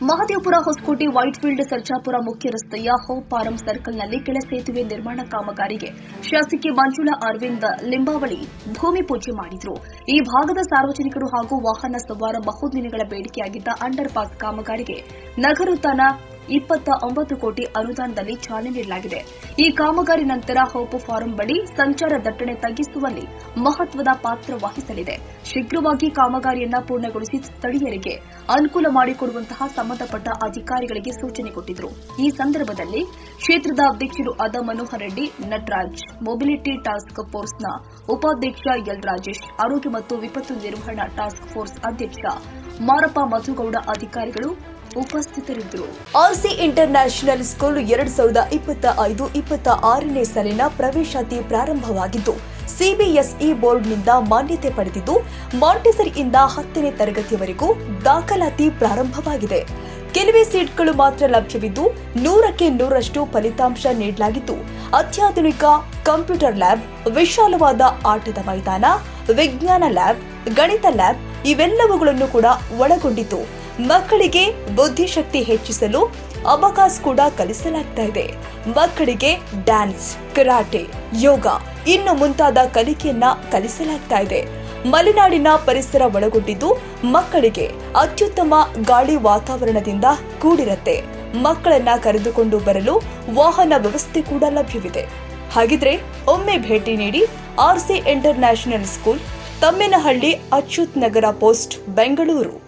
ಮಹದೇವಪುರ ಹೊಸಕೋಟೆ ವೈಟ್ಫೀಲ್ಡ್ ಸರ್ಜಾಪುರ ಮುಖ್ಯ ರಸ್ತೆಯ hope form ಸರ್ಕಲ್ನಲ್ಲಿ ಕೆಳ ಸೇತುವೆ ನಿರ್ಮಾಣ ಕಾಮಗಾರಿಗೆ ಶಾಸಕಿ ಮಂಜುಳಾ ಅರವಿಂದ್ ಲಿಂಬಾವಳಿ ಭೂಮಿ ಪೂಜೆ ಮಾಡಿದ್ರು. ಈ ಭಾಗದ ಸಾರ್ವಜನಿಕರು ಹಾಗೂ ವಾಹನ ಸವಾರ ಬಹುದಿನಗಳ ಬೇಡಿಕೆಯಾಗಿದ್ದ ಅಂಡರ್ ಪಾಸ್ ಕಾಮಗಾರಿಗೆ ನಗರೋತ್ಥಾನ ಇಪ್ಪತ್ತ ಒಂಬತ್ತು ಕೋಟಿ ಅನುದಾನದಲ್ಲಿ ಚಾಲನೆ ನೀಡಲಾಗಿದೆ. ಈ ಕಾಮಗಾರಿ ನಂತರ ಹೋಪ್ ಫಾರಂ ಬಳಿ ಸಂಚಾರ ದಟ್ಟಣೆ ತಗ್ಗಿಸುವಲ್ಲಿ ಮಹತ್ವದ ಪಾತ್ರ ವಹಿಸಲಿದೆ. ಶೀಘ್ರವಾಗಿ ಕಾಮಗಾರಿಯನ್ನ ಪೂರ್ಣಗೊಳಿಸಿ ಸ್ಥಳೀಯರಿಗೆ ಅನುಕೂಲ ಮಾಡಿಕೊಡುವಂತಹ ಸಂಬಂಧಪಟ್ಟ ಅಧಿಕಾರಿಗಳಿಗೆ ಸೂಚನೆ ಕೊಟ್ಟಿದ್ರು. ಈ ಸಂದರ್ಭದಲ್ಲಿ ಕ್ಷೇತ್ರದ ಅಧ್ಯಕ್ಷರು ಆದ ಮನೋಹರ್ ರೆಡ್ಡಿ, ನಟರಾಜ್ ಮೊಬಿಲಿಟಿ ಟಾಸ್ಕ್ ಫೋರ್ಸ್ನ ಉಪಾಧ್ಯಕ್ಷ ಎಲ್ ರಾಜೇಶ್, ಆರೋಗ್ಯ ಮತ್ತು ವಿಪತ್ತು ನಿರ್ವಹಣಾ ಟಾಸ್ಕ್ ಫೋರ್ಸ್ ಅಧ್ಯಕ್ಷ ಮಾರಪ್ಪ ಮಧುಗೌಡ ಅಧಿಕಾರಿಗಳು ಉಪಸ್ಥಿತರಿದ್ದರು. ಆರ್ಸಿ ಇಂಟರ್ನ್ಯಾಷನಲ್ ಸ್ಕೂಲ್ ಎರಡ್ ಸಾವಿರದ ಇಪ್ಪತ್ತ ಐದು, ಇಪ್ಪತ್ತ ಆರನೇ ಸಾಲಿನ ಪ್ರವೇಶಾತಿ ಪ್ರಾರಂಭವಾಗಿದ್ದು, ಸಿಬಿಎಸ್ಇ ಬೋರ್ಡ್ನಿಂದ ಮಾನ್ಯತೆ ಪಡೆದಿದ್ದು, ಮಾಂಟೆಸರಿಯಿಂದ ಹತ್ತನೇ ತರಗತಿಯವರೆಗೂ ದಾಖಲಾತಿ ಪ್ರಾರಂಭವಾಗಿದೆ. ಕೆಲವೇ ಸೀಟ್ಗಳು ಮಾತ್ರ ಲಭ್ಯವಿದ್ದು, ನೂರಕ್ಕೆ ನೂರಷ್ಟು ಫಲಿತಾಂಶ ನೀಡಲಾಗಿದ್ದು ಅತ್ಯಾಧುನಿಕ ಕಂಪ್ಯೂಟರ್ ಲ್ಯಾಬ್, ವಿಶಾಲವಾದ ಆಟದ ಮೈದಾನ, ವಿಜ್ಞಾನ ಲ್ಯಾಬ್, ಗಣಿತ ಲ್ಯಾಬ್ ಇವೆಲ್ಲವುಗಳನ್ನು ಕೂಡ ಒಳಗೊಂಡಿದ್ದು ಮಕ್ಕಳಿಗೆ ಬುದ್ಧಿಶಕ್ತಿ ಹೆಚ್ಚಿಸಲು ಅವಕಾಶ ಕೂಡ ಕಲಿಸಲಾಗ್ತಾ ಇದೆ. ಮಕ್ಕಳಿಗೆ ಡ್ಯಾನ್ಸ್, ಕರಾಟೆ, ಯೋಗ ಇನ್ನು ಮುಂತಾದ ಕಲಿಕೆಯನ್ನ ಕಲಿಸಲಾಗ್ತಾ ಇದೆ. ಮಲೆನಾಡಿನ ಪರಿಸರ ಒಳಗೊಂಡಿದ್ದು ಮಕ್ಕಳಿಗೆ ಅತ್ಯುತ್ತಮ ಗಾಳಿ ವಾತಾವರಣದಿಂದ ಕೂಡಿರತ್ತೆ. ಮಕ್ಕಳನ್ನ ಕರೆದುಕೊಂಡು ಬರಲು ವಾಹನ ವ್ಯವಸ್ಥೆ ಕೂಡ ಲಭ್ಯವಿದೆ. ಹಾಗಿದ್ರೆ ಒಮ್ಮೆ ಭೇಟಿ ನೀಡಿ R C international school, Thammenahalli Achyut Nagar post, Bengaluru.